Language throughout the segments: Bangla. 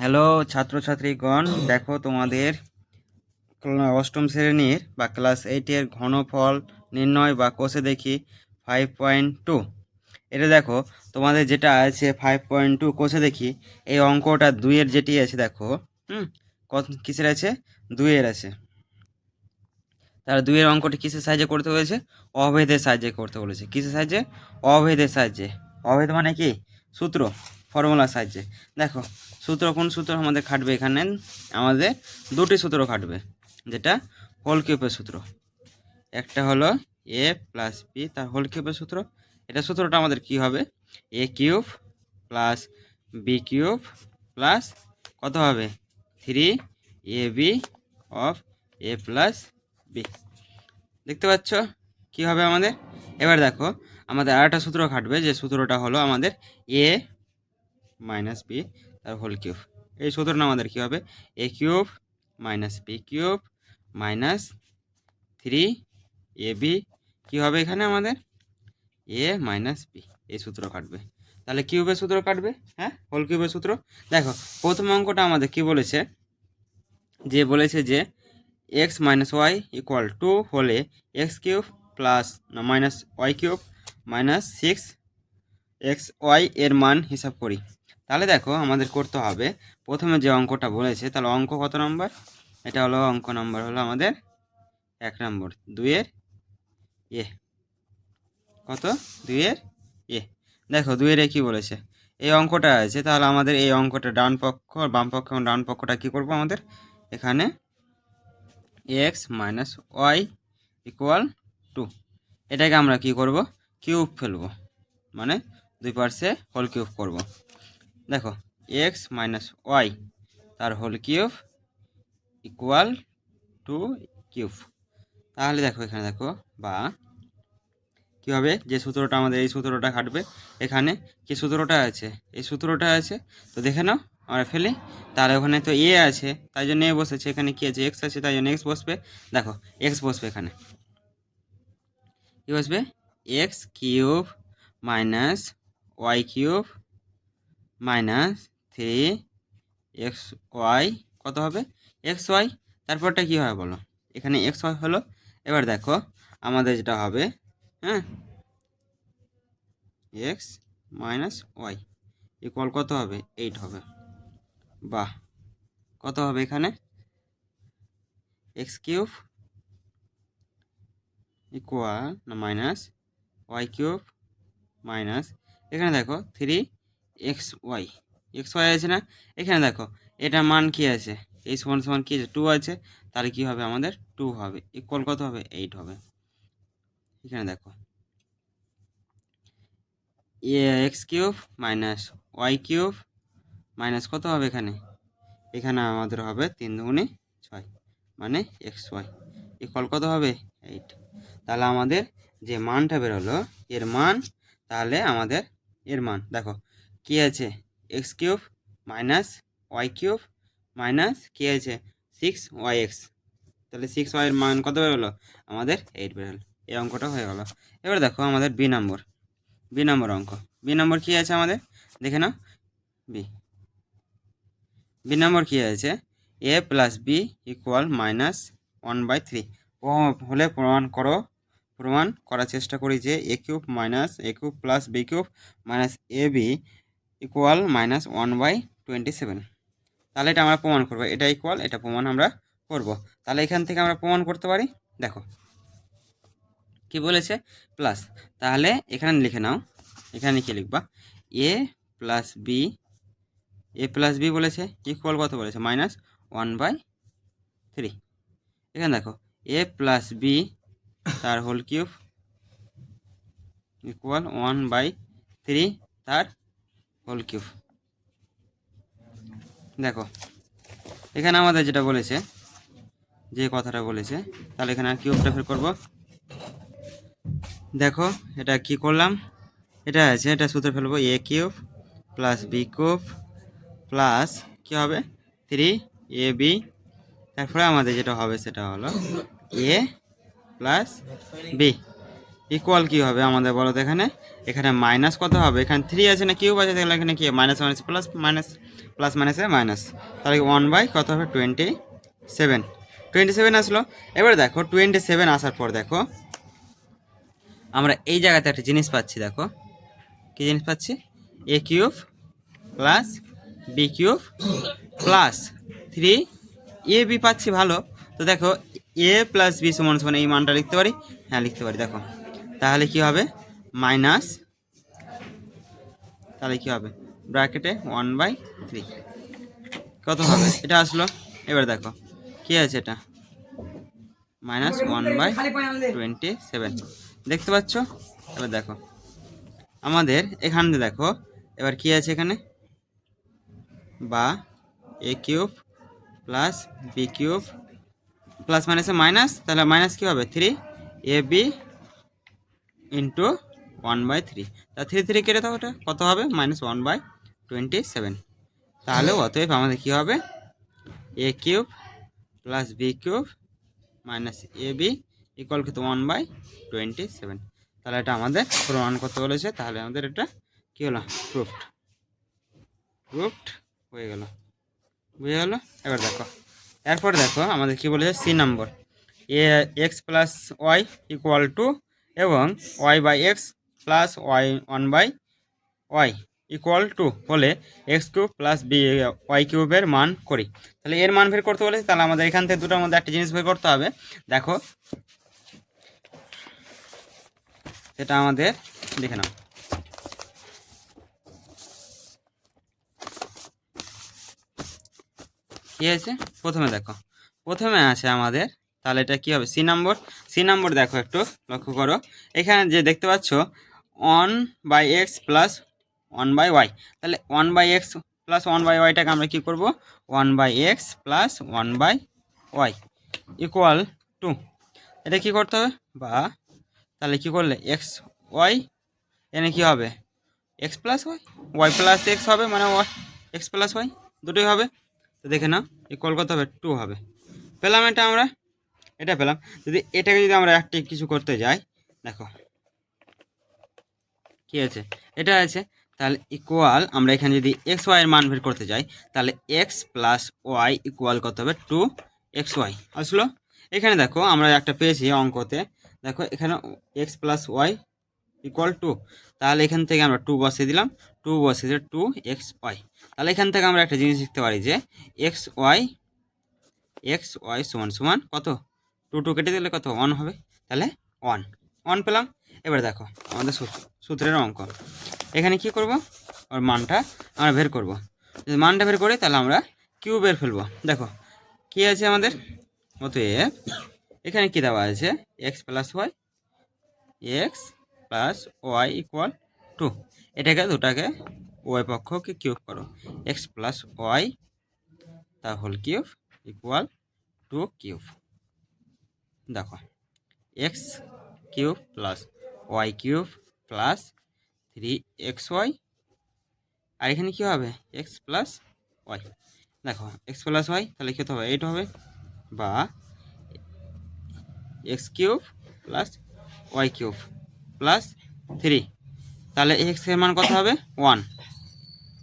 হ্যালো ছাত্রছাত্রীগণ, দেখো তোমাদের অষ্টম শ্রেণির বা ক্লাস এইটের ঘনফল নির্ণয় বা কোষে দেখি ফাইভ পয়েন্ট টু এটা দেখো, তোমাদের যেটা আছে ফাইভ পয়েন্ট টু কোষে দেখি, এই অঙ্কটা দুইয়ের যেটি আছে দেখো, হুম, কত কিসের আছে? দুইয়ের আছে। তাহলে দুইয়ের অঙ্কটি কিসের সাহায্যে করতে হয়েছে? অভেদের সাহায্যে করতে বলেছে। কিসের সাহায্যে? অভেদের সাহায্যে। অভেদ মানে কি? সূত্র। ফর্মুলার সাহায্যে। দেখো, সূত্র কোন সূত্র আমাদের খাটবে এখানে? আমাদের দুটি সূত্র খাটবে, যেটা হোল কিউবের সূত্র। একটা হলো এ প্লাস বি তার হোল কিউবের সূত্র। এটা সূত্রটা আমাদের কি হবে? A cube plus B cube plus কত হবে? Three A B of A plus B দেখতে পাচ্ছ? কি হবে আমাদের? এবার দেখো, আমাদের আরেকটা সূত্র খাটবে, যে সূত্রটা হলো আমাদের এ মাইনাস বি তার হোল কিউব এই সূত্রটা আমাদের কী হবে? A cube minus B cube minus three A B কী হবে এখানে আমাদের? এ মাইনাস বি এই সূত্র কাটবে। তাহলে কিউবের সূত্র কাটবে? হ্যাঁ হোল কিউবের সূত্র? দেখো, প্রথম অঙ্কটা আমাদের কি বলেছে? যে বলেছে যে X minus Y equal to হলে এক্স কিউব প্লাস না minus Y cube minus six X Y এর মান হিসাব করি। তাহলে দেখো আমাদের করতে হবে। প্রথমে যে অঙ্কটা বলেছে, তাহলে অঙ্ক কত নম্বর? এটা হলো অঙ্ক নম্বর হলো আমাদের এক নম্বর, দুইয়ের এ। কত? দুইয়ের এ। দেখো দুইয়ের এ কী বলেছে? এই অঙ্কটা আছে, তাহলে আমাদের এই অঙ্কটা ডান পক্ষ বাম পক্ষ এবং ডান পক্ষটা কী করব আমাদের? এখানে X minus Y equal to. এটাকে আমরা কি করব? কিউব ফেলব। মানে দুই পার্শ্বে হোল কিউব করব। দেখো এক্স মাইনাস ওয়াই তার whole cube equal to cube তাহলে দেখো এখানে দেখো, বা কী হবে? যে সূত্রটা আমাদের, এই সূত্রটা খাটবে এখানে কি সূত্রটা আছে? এই সূত্রটা আছে, তো দেখে নাও, আমরা ফেলি। তাহলে ওখানে তো এ আছে, তাই জন্য এ বসেছে। এখানে কি আছে? এক্স আছে, তাই জন্য এক্স বসবে। দেখো এক্স বসবে এখানে। কী বসবে? X cube minus Y cube minus three X Y কত হবে? এক্স ওয়াই, তারপরটা কী হয় বলো? এখানে এক্স ওয়াই হলো। এবার দেখো, আমাদের যেটা হবে হ্যাঁ? এক্স মাইনাস ওয়াই ইকুয়াল কত হবে? এইট হবে। বাহ! কত হবে এখানে? এক্স কিউব ইকুয়াল না মাইনাস ওয়াই কিউব মাইনাস, এখানে দেখো, three X Y X Y আছে না? এখানে দেখো এটার মান কি আছে? এই সমান সমান কি আছে? টু আছে, তাহলে কি হবে আমাদের? টু হবে। ইকুয়াল কত হবে? এইট হবে। এখানে দেখো। X cube minus Y cube minus কত হবে এখানে? এখানে আমাদের হবে তিন দুগুণে ছয় মানে এক্স ওয়াই ইকুয়াল কত হবে? এইট তাহলে আমাদের যে মানটা বেরোলো, এর মান, তাহলে আমাদের এর মান। দেখো কি আছে? X cube minus Y cube minus কি আছে? সিক্স ওয়াই এক্স তাহলে সিক্স ওয়াইয়ের মান কত বেরোলো আমাদের এইট বেরোলো এই অঙ্কটা হয়ে গেল। এবার দেখো আমাদের বি নম্বর বি নম্বর অঙ্ক। বি নম্বর কী আছে আমাদের? দেখে নাও। বি বি নম্বর কী আছে? A plus B equal minus one by three হলে প্রমাণ করো। প্রমাণ করার চেষ্টা করি যে A cube minus A cube plus B cube minus A B equal minus one by twenty seven তাহলে এটা আমরা প্রমাণ করব। এটা ইকুয়াল এটা প্রমাণ আমরা করব। তাহলে এখান থেকে আমরা প্রমাণ করতে পারি। দেখো, কি বলেছে? প্লাস তাহলে এখানে লিখে নাও। এখানে কি লিখবা? A plus B A plus B বলেছে। ইকুয়াল কত বলেছে? মাইনাস ওয়ান বাই থ্রি এখানে দেখো এ প্লাস বি তার whole cube equal one by three তার হোল কিউব দেখো, এখানে আমাদের যেটা বলেছে, যে কথাটা বলেছে, তাহলে এখানে কিউবটা ফের করব। দেখো, এটা কি করলাম? এটা আছে, এটা সূত্র ফেলব A cube plus B cube plus কী হবে? থ্রি এ বি তারপরে আমাদের যেটা হবে, সেটা হলো এ প্লাস বি ইকুয়াল কি হবে আমাদের বলো তো এখানে? এখানে মাইনাস কত হবে? এখানে থ্রি আছে না কিউব আছে? তাহলে এখানে কি? Minus minus plus minus plus মাইনাসে মাইনাস তাহলে ওয়ান বাই কত হবে? টোয়েন্টি সেভেন টোয়েন্টি সেভেন আসলো। এবার দেখো টোয়েন্টি সেভেন আসার পর দেখো, আমরা এই জায়গাতে একটা জিনিস পাচ্ছি, দেখো। কী জিনিস পাচ্ছি? A cube plus B cube plus three A B পাচ্ছি ভালো। তো দেখো এ প্লাস বি সমান সমান এই মানটা লিখতে পারি? হ্যাঁ লিখতে পারি, দেখো। তাহলে কি হবে? মাইনাস, তাহলে কি হবে? ব্র্যাকেটে ওয়ান বাই থ্রি। কত হবে? এটা আসলো। এবার দেখো, কি আছে এটা? Minus one by twenty seven. দেখতে পাচ্ছ? এবার দেখো। আমাদের এখান দেখো, এবার কি আছে এখানে? বা, A cube plus B cube plus মাইনাসে মাইনাস, তাহলে মাইনাস কী হবে? Three A B into one by three তা থ্রি থ্রি কেটে দাও ওটা। কত হবে? Minus one by twenty seven তাহলে অতএব আমাদের কী হবে? A cube plus B cube minus A B equal কিন্তু ওয়ান বাই টোয়েন্টি সেভেন তাহলে এটা আমাদের প্রমাণ করতে বলেছে। তাহলে আমাদের এটা কী হলো? প্রুফড প্রুফড হয়ে গেল। বুঝে গেলো? এবার দেখো। এরপর দেখো, আমাদের কি বলেছে? C number A X plus Y equal to এবং Y by X plus Y one by Y equal to হলে X two plus B Y কিউবের মান করি। তাহলে এর মান বের করতে বলেছে তাহলে আমাদের এখান থেকে দুটোর মধ্যে একটা জিনিস বের করতে হবে। দেখো, সেটা আমাদের দেখে নাও। কি আছে? প্রথমে দেখো। প্রথমে আছে আমাদের তাহলে এটা কি হবে? সি নম্বর সি নম্বর দেখো একটু, লক্ষ্য করো। এখানে যে দেখতে পাচ্ছ one by X plus one by Y তাহলে one by X plus one by ওয়াইটাকে আমরা কী করব? One by X plus one by Y equal to এটা কী করতে হবে? বা, তাহলে কি করলে? এক্স ওয়াই এনে কী হবে? X plus Y Y plus X হবে মানে ওয়াই এক্স প্লাস ওয়াই দুটোই হবে। তো দেখে নাও ইকুয়াল কত হবে? টু হবে। পেলাম এটা আমরা। এটা পেলাম। যদি এটাকে যদি আমরা একটি কিছু করতে যাই, দেখো। কি আছে? এটা আছে, তাহলে ইকুয়াল আমরা এখানে যদি এক্স ওয়াইয়ের মান বের করতে যাই, তাহলে এক্স প্লাস ওয়াই ইকুয়াল কত হবে? টু এক্স ওয়াই আসলো? এখানে দেখো, আমরা একটা পেয়েছি অঙ্কতে। দেখো, এখানে X plus Y equal to তাহলে এখান থেকে আমরা টু বসিয়ে দিলাম। টু বসিয়ে দিলে টু এক্স ওয়াই তাহলে এখান থেকে আমরা একটা জিনিস শিখতে পারি যে এক্স ওয়াই এক্স ওয়াই সমান সমান কত? টু টু কেটে দিলে কত? ওয়ান হবে। তাহলে ওয়ান ওয়ান পেলাম। এবার দেখো, আমাদের সূত্র- সূত্রের অঙ্ক। এখানে কি করব? ওর মানটা আমরা বের করব। যদি মানটা বের করি, তাহলে আমরা কিউ বের ফেলব। দেখো, কি আছে আমাদের? অতএব, এখানে কি দেওয়া আছে? X plus Y X plus Y equal to এটাকে, দুটাকে ওয়াই পক্ষকে কিউব করো। এক্স প্লাস ওয়াই তা whole cube equal to cube দেখো X cube plus Y cube plus three X Y আর এখানে কী হবে? এক্স প্লাস ওয়াই দেখো এক্স প্লাস ওয়াই তাহলে কী হবে? এইট হবে বা X cube plus Y cube plus three তাহলে এক্সের মান কত হবে? ওয়ান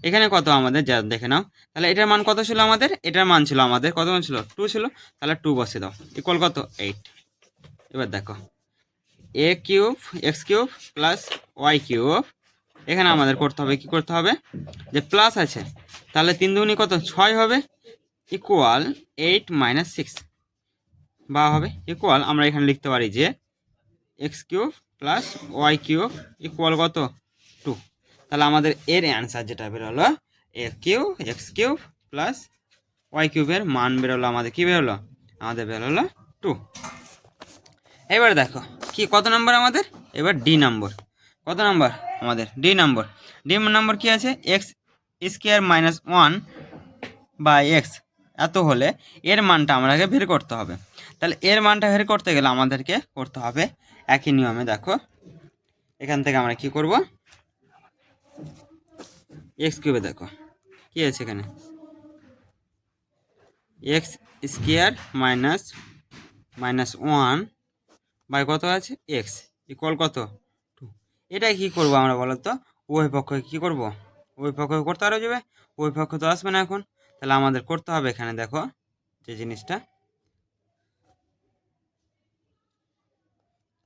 এখানে কত আমাদের? যা দেখে নাও। তাহলে এটার মান কত ছিল আমাদের? এটার মান ছিল আমাদের, কত মান ছিল? টু ছিল। তাহলে টু বসে দাও। ইকুয়াল কত? এইট এবার দেখো। A cube X cube plus Y cube এখানে আমাদের করতে হবে, কি করতে হবে? যে প্লাস আছে, তাহলে তিন দুগুনি কত? ছয় হবে। ইকুয়াল এইট মাইনাস সিক্স বা হবে ইকুয়াল আমরা এখানে লিখতে পারি যে X cube plus Y cube equal কত? টু তাহলে আমাদের এর অ্যান্সার যেটা বেরোলো এ কিউ এক্স কিউব প্লাস ওয়াই কিউবের মান বেরোলো আমাদের, কি বেরোলো? আমাদের বেরোলো টু এবার দেখো, কি, কত নম্বর আমাদের? এবার ডি নম্বর। কত নম্বর? আমাদের ডি নম্বর। ডি নম্বর কি আছে? X square minus one by X. এত হলে এর মানটা আমাদেরকে বের করতে হবে। তাহলে এর মানটা বের করতে গেলে আমাদেরকে করতে হবে একই নিয়মে, দেখো। এখান থেকে আমরা কি করব? এক্স কিউবে দেখো। কি আছে এখানে? X square minus minus one by কত আছে? এক্স ইকুয়াল কত? টু এটা কি করব আমরা বলো তো উভয় পক্ষকে কী করব? উভয় পক্ষকে করতে পারো যাবে। উভয় পক্ষ তো আসবে না এখন। তাহলে আমাদের করতে হবে এখানে দেখো যে জিনিসটা।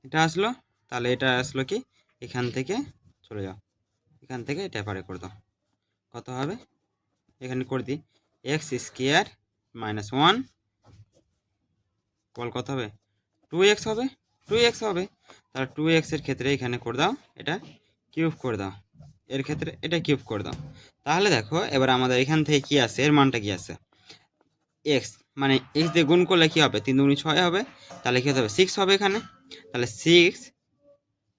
এটা আসলো। তাহলে এটা আসলো কি? এখান থেকে চলে যাও। এখান থেকে এটা পারে করে দাও। কত হবে? এখানে করে দিই। এক্স স্কোয়ার মাইনাস ওয়ান বল কত হবে? টু এক্স হবে। টু এক্স হবে। তাহলে টু এক্সের ক্ষেত্রে এখানে করে দাও, এটা কিউব করে দাও। এর ক্ষেত্রে এটা কিউব করে দাও। তাহলে দেখো, এবার আমাদের এখান থেকে কি আছে? এর মানটা কি আছে? এক্স মানে এক্স দিয়ে গুণ করলে কী হবে? তিন দুগুণি ছয় হবে। তাহলে কী হবে? সিক্স হবে এখানে। তাহলে six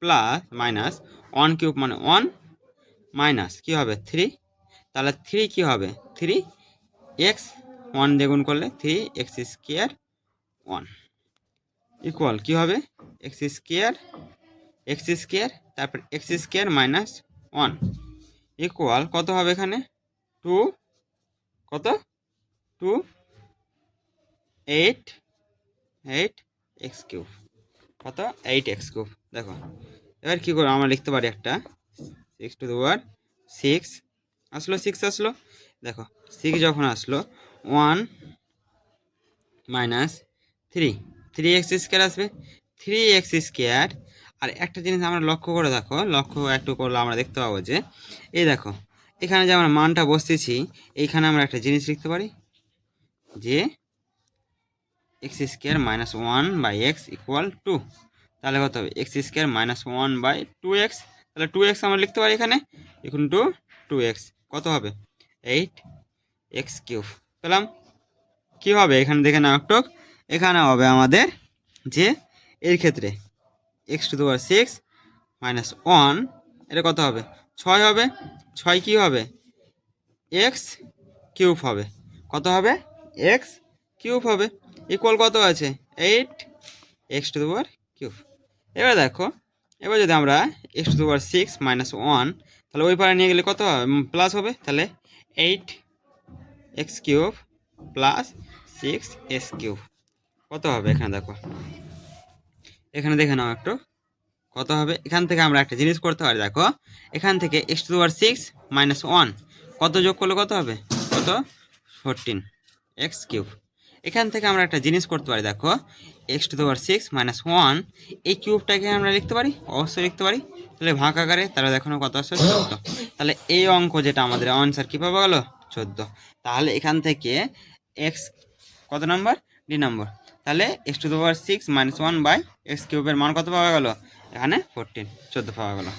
plus minus one cube মানে ওয়ান মাইনাস কী হবে? থ্রি তাহলে থ্রি কী হবে? থ্রি এক্স ওয়ান দিয়ে গুণ করলে three X square one equal কী হবে? এক্স স্কোয়ার এক্স স্কোয়ার, তারপর X square minus one. Equal কত হবে এখানে? টু, কত? Two, eight eight X cube. কত? Eight X cube. দেখো, এবার কী করব? আমরা লিখতে পারি একটা। Six to the power six. আসলো সিক্স আসলো। দেখো, সিক্স যখন আসলো, one minus three. Three X square আসবে। থ্রি এক্স স্কোয়ার আর একটা জিনিস আমরা লক্ষ্য করে দেখো, লক্ষ্য একটু করলে আমরা দেখতে পাবো যে, এই দেখো, এখানে যে আমরা মানটা বসতেছি, এইখানে আমরা একটা জিনিস লিখতে পারি যে X square minus one by X equal to তাহলে কত হবে? X square minus one by two X তাহলে টু এক্স আমরা লিখতে পারি এখানে এখন টু টু এক্স কত হবে? এইট এক্স কিউব পেলাম? কী হবে? এখানে দেখে নাও একটু। এখানে হবে আমাদের যে এর ক্ষেত্রে X to the power six minus one এটা কত হবে? ছয় হবে। ছয় কী হবে? এক্স কিউব হবে। কত হবে? এক্স কিউব হবে। ইকুয়াল কত আছে? Eight X to the power cube এবার দেখো, এবার যদি আমরা X to the power six minus one তাহলে ওই পারে নিয়ে গেলে কত হবে? প্লাস হবে। তাহলে eight X cube plus six X cube কত হবে এখানে দেখো? এখানে দেখে নাও একটু। কত হবে? এখান থেকে আমরা একটা জিনিস করতে পারি, দেখো। এখান থেকে X to the power six minus one কত যোগ করলে কত হবে? কত? ফোরটিন এক্স কিউব এখান থেকে আমরা একটা জিনিস করতে পারি, দেখো। X to the power six minus one এই কিউবটাকে আমরা লিখতে পারি? অবশ্যই লিখতে পারি। তাহলে ভাগ আকারে, তাহলে দেখো কত আসছে? চোদ্দ। তাহলে এই অঙ্ক যেটা আমাদের আনসার কী পাওয়া গেলো চোদ্দ। তাহলে এখান থেকে এক্স কত নাম্বার ডি নম্বর তাহলে X to the power six minus one by X কিউবের মান কত পাওয়া গেলো? এখানে ফোরটিন চোদ্দ পাওয়া গেলো।